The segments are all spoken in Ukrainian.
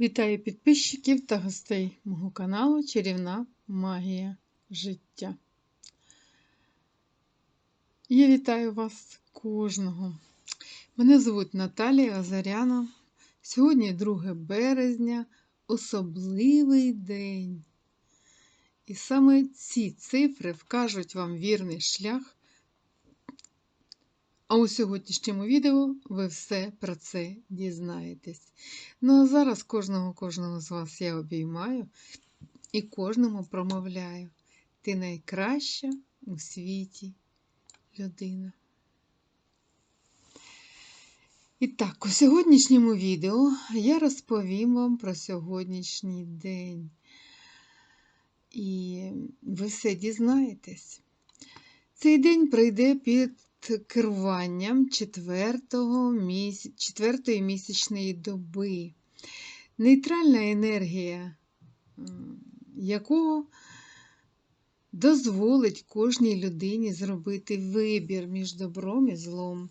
Вітаю підписчиків та гостей мого каналу Чарівна Магія життя. Я вітаю вас кожного. Мене звуть Наталія Азаряна. Сьогодні 2 березня, особливий день. І саме ці цифри вкажуть вам вірний шлях. А у сьогоднішньому відео ви все про це дізнаєтесь. Ну а зараз кожного кожного з вас я обіймаю і кожному промовляю. Ти найкраща у світі людина. І так, у сьогоднішньому відео я розповім вам про сьогоднішній день. І ви все дізнаєтесь. Цей день прийде під керуванням четвертої місячної доби, нейтральна енергія якого дозволить кожній людині зробити вибір між добром і злом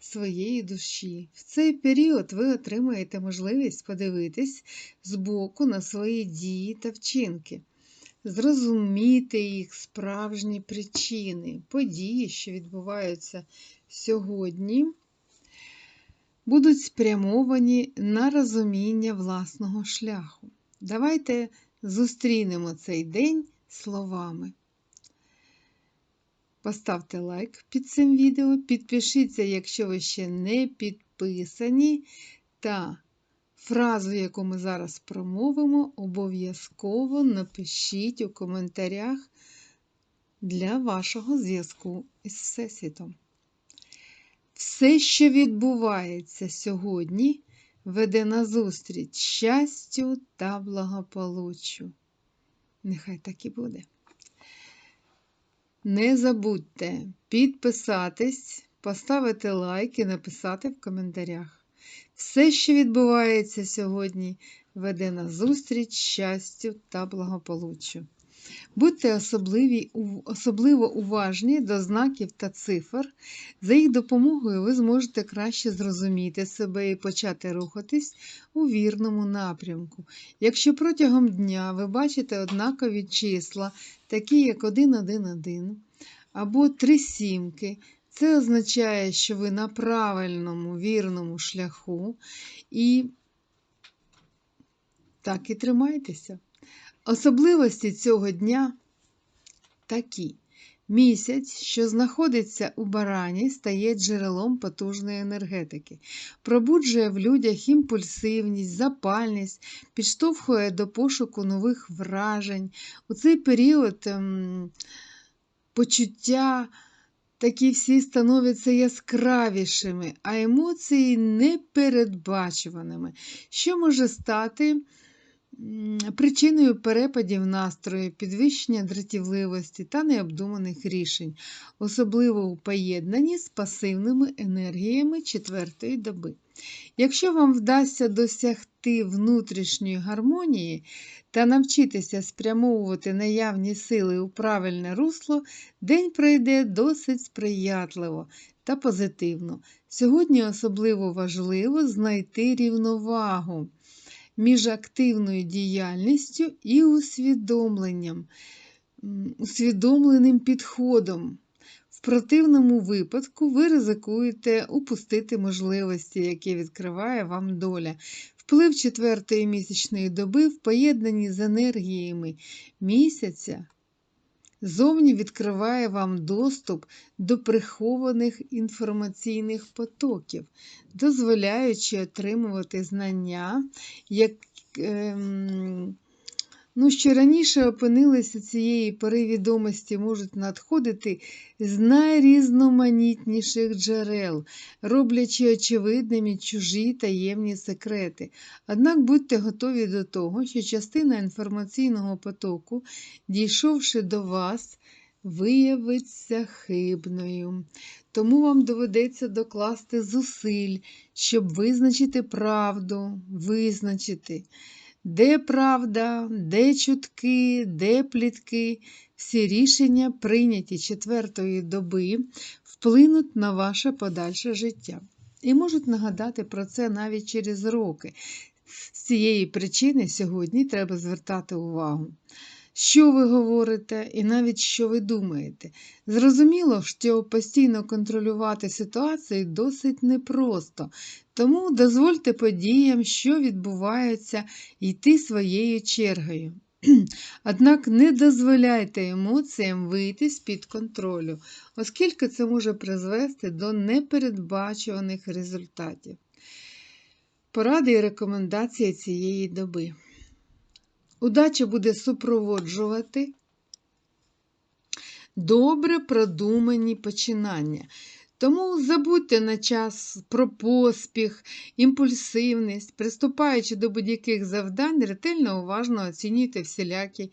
своєї душі. В цей період ви отримаєте можливість подивитись збоку на свої дії та вчинки зрозуміти їх справжні причини, події, що відбуваються сьогодні, будуть спрямовані на розуміння власного шляху. Давайте зустрінемо цей день словами. Поставте лайк під цим відео, підпишіться, якщо ви ще не підписані, та Фразу, яку ми зараз промовимо, обов'язково напишіть у коментарях для вашого зв'язку із Всесвітом. Все, що відбувається сьогодні, веде назустріч щастю та благополуччю. Нехай так і буде. Не забудьте підписатись, поставити лайк і написати в коментарях. Все, що відбувається сьогодні, веде на зустріч щастю та благополуччю. Будьте особливі, особливо уважні до знаків та цифр. За їх допомогою ви зможете краще зрозуміти себе і почати рухатись у вірному напрямку. Якщо протягом дня ви бачите однакові числа, такі як 111 або 3 сімки, це означає, що ви на правильному вірному шляху і так і тримайтеся. Особливості цього дня такі. Місяць, що знаходиться у барані, стає джерелом потужної енергетики, пробуджує в людях імпульсивність, запальність, підштовхує до пошуку нових вражень. У цей період ем, почуття такі всі становляться яскравішими, а емоції непередбачуваними, що може стати причиною перепадів настрою, підвищення дратівливості та необдуманих рішень, особливо у поєднанні з пасивними енергіями четвертої доби. Якщо вам вдасться досягти внутрішньої гармонії та навчитися спрямовувати наявні сили у правильне русло, день пройде досить сприятливо та позитивно. Сьогодні особливо важливо знайти рівновагу між активною діяльністю і усвідомленням, усвідомленим підходом. В противному випадку ви ризикуєте упустити можливості, які відкриває вам доля. Вплив четвертої місячної доби в поєднанні з енергіями місяця зовні відкриває вам доступ до прихованих інформаційних потоків, дозволяючи отримувати знання, як, ем, ну, що раніше опинилися цієї пори відомості, можуть надходити з найрізноманітніших джерел, роблячи очевидними чужі таємні секрети. Однак будьте готові до того, що частина інформаційного потоку, дійшовши до вас, виявиться хибною. Тому вам доведеться докласти зусиль, щоб визначити правду, визначити. Де правда, де чутки, де плітки, всі рішення, прийняті четвертої доби, вплинуть на ваше подальше життя. І можуть нагадати про це навіть через роки. З цієї причини сьогодні треба звертати увагу, що ви говорите і навіть що ви думаєте. Зрозуміло, що постійно контролювати ситуацію досить непросто, тому дозвольте подіям, що відбувається, йти своєю чергою. Однак не дозволяйте емоціям вийти з-під контролю, оскільки це може призвести до непередбачуваних результатів. Поради і рекомендації цієї доби. Удача буде супроводжувати добре продумані починання. Тому забудьте на час про поспіх, імпульсивність, приступаючи до будь-яких завдань, ретельно уважно оцінюйте всілякі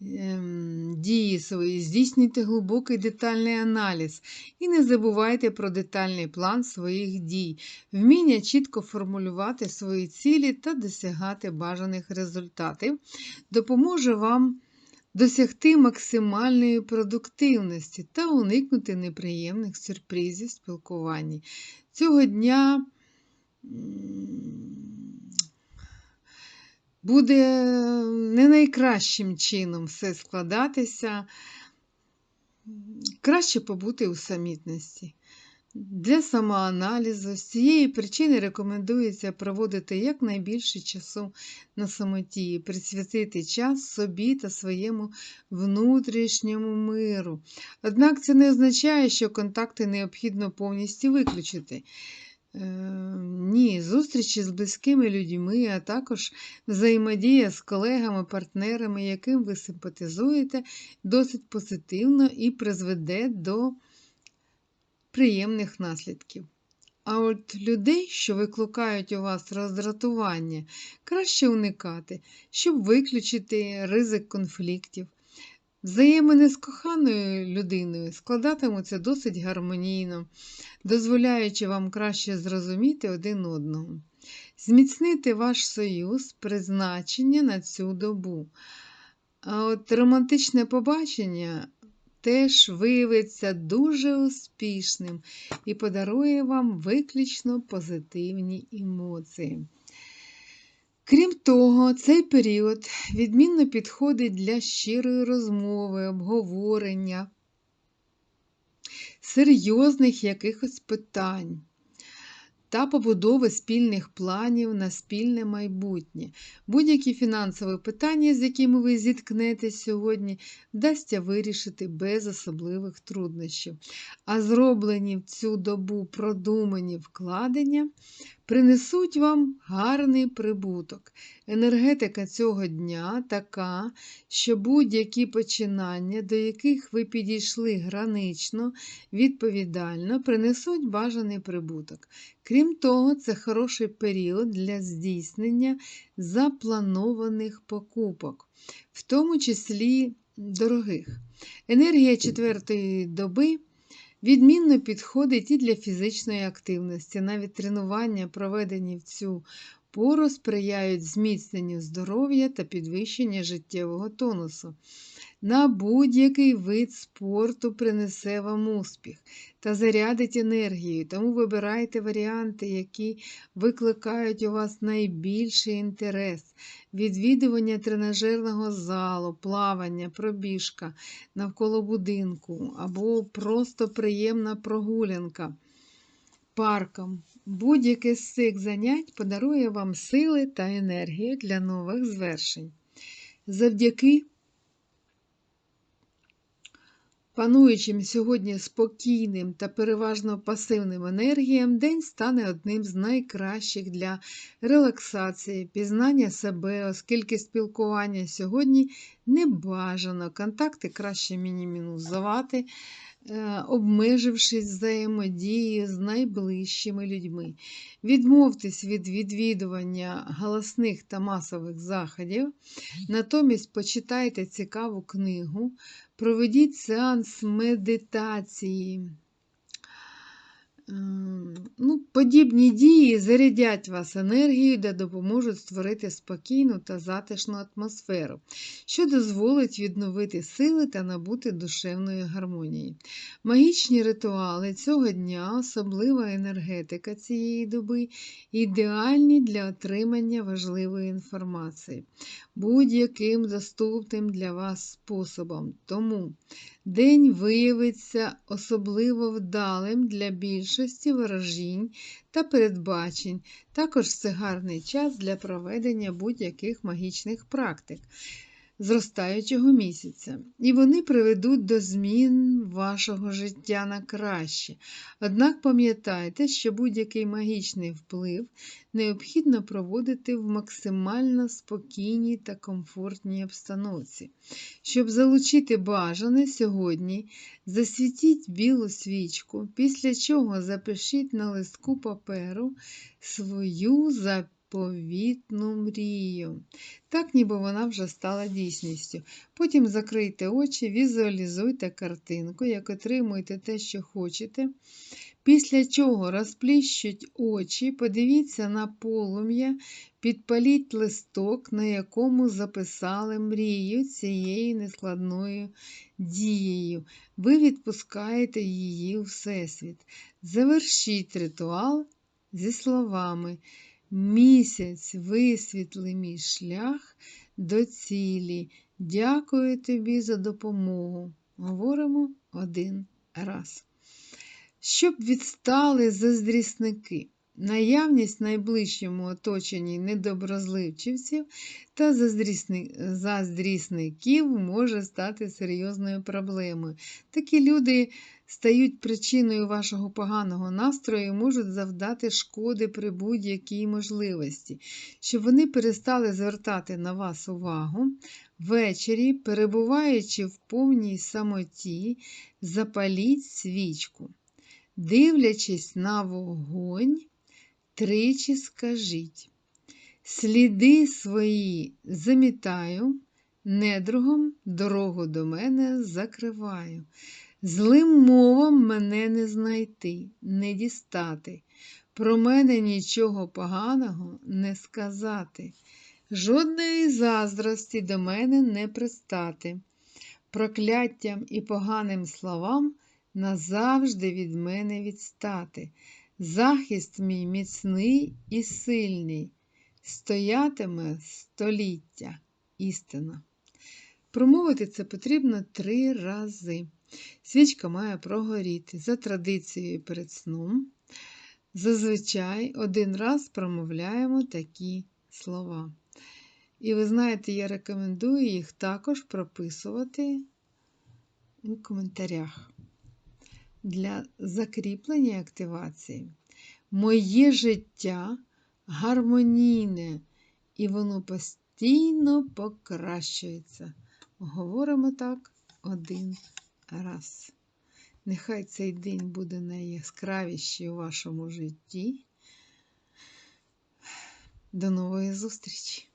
ем, дії свої, здійснюйте глибокий детальний аналіз. І не забувайте про детальний план своїх дій, вміння чітко формулювати свої цілі та досягати бажаних результатів, допоможе вам досягти максимальної продуктивності та уникнути неприємних сюрпризів спілкуванні. Цього дня буде не найкращим чином все складатися, краще побути у самітності. Для самоаналізу з цієї причини рекомендується проводити якнайбільше часу на самоті, присвятити час собі та своєму внутрішньому миру. Однак це не означає, що контакти необхідно повністю виключити. Е, ні, зустрічі з близькими людьми, а також взаємодія з колегами, партнерами, яким ви симпатизуєте, досить позитивно і призведе до приємних наслідків. А от людей, що викликають у вас роздратування, краще уникати, щоб виключити ризик конфліктів. Взаємини з коханою людиною складатимуться досить гармонійно, дозволяючи вам краще зрозуміти один одного, зміцнити ваш союз, призначення на цю добу. А от романтичне побачення теж виявиться дуже успішним і подарує вам виключно позитивні емоції. Крім того, цей період відмінно підходить для щирої розмови, обговорення, серйозних якихось питань та побудови спільних планів на спільне майбутнє. Будь-які фінансові питання, з якими ви зіткнетесь сьогодні, вдасться вирішити без особливих труднощів. А зроблені в цю добу продумані вкладення принесуть вам гарний прибуток. Енергетика цього дня така, що будь-які починання, до яких ви підійшли гранично, відповідально, принесуть бажаний прибуток. Крім того, це хороший період для здійснення запланованих покупок, в тому числі дорогих. Енергія четвертої доби. Відмінно підходить і для фізичної активності. Навіть тренування, проведені в цю пору, сприяють зміцненню здоров'я та підвищенню життєвого тонусу. На будь-який вид спорту принесе вам успіх та зарядить енергію, тому вибирайте варіанти, які викликають у вас найбільший інтерес. Відвідування тренажерного залу, плавання, пробіжка навколо будинку або просто приємна прогулянка парком. Будь-яке з цих занять подарує вам сили та енергію для нових звершень. Завдяки Пануючим сьогодні спокійним та переважно пасивним енергіям, день стане одним з найкращих для релаксації, пізнання себе, оскільки спілкування сьогодні не бажано, контакти краще мінімізувати, е, обмежившись взаємодією з найближчими людьми. Відмовтесь від відвідування голосних та масових заходів, натомість почитайте цікаву книгу. Проведіть сеанс медитації. Ем, Ну, подібні дії зарядять вас енергією, де допоможуть створити спокійну та затишну атмосферу, що дозволить відновити сили та набути душевної гармонії. Магічні ритуали цього дня, особлива енергетика цієї доби, ідеальні для отримання важливої інформації будь-яким доступним для вас способом. Тому день виявиться особливо вдалим для більшості ворожінь та передбачень. Також це гарний час для проведення будь-яких магічних практик зростаючого місяця, і вони приведуть до змін вашого життя на краще. Однак пам'ятайте, що будь-який магічний вплив необхідно проводити в максимально спокійній та комфортній обстановці. Щоб залучити бажане сьогодні, засвітіть білу свічку, після чого запишіть на листку паперу свою записку заповітну мрію. Так, ніби вона вже стала дійсністю. Потім закрийте очі, візуалізуйте картинку, як отримуєте те, що хочете. Після чого розпліщуть очі, подивіться на полум'я, підпаліть листок, на якому записали мрію цією нескладною дією. Ви відпускаєте її у Всесвіт. Завершіть ритуал зі словами. Місяць висвітли мій шлях до цілі. Дякую тобі за допомогу. Говоримо один раз. Щоб відстали заздрісники, наявність в найближчому оточенні недоброзливчивців та заздрісників може стати серйозною проблемою. Такі люди стають причиною вашого поганого настрою і можуть завдати шкоди при будь-якій можливості, щоб вони перестали звертати на вас увагу. Ввечері, перебуваючи в повній самоті, запаліть свічку. Дивлячись на вогонь, тричі скажіть. Сліди свої замітаю, недругом дорогу до мене закриваю. Злим мовам мене не знайти, не дістати. Про мене нічого поганого не сказати. Жодної заздрості до мене не пристати. Прокляттям і поганим словам назавжди від мене відстати. Захист мій міцний і сильний, стоятиме століття істина. Промовити це потрібно три рази. Свічка має прогоріти за традицією перед сном. Зазвичай один раз промовляємо такі слова. І ви знаєте, я рекомендую їх також прописувати у коментарях. Для закріплення активації. Моє життя гармонійне, і воно постійно покращується. Говоримо так один раз. Нехай цей день буде найяскравіший у вашому житті. До нової зустрічі!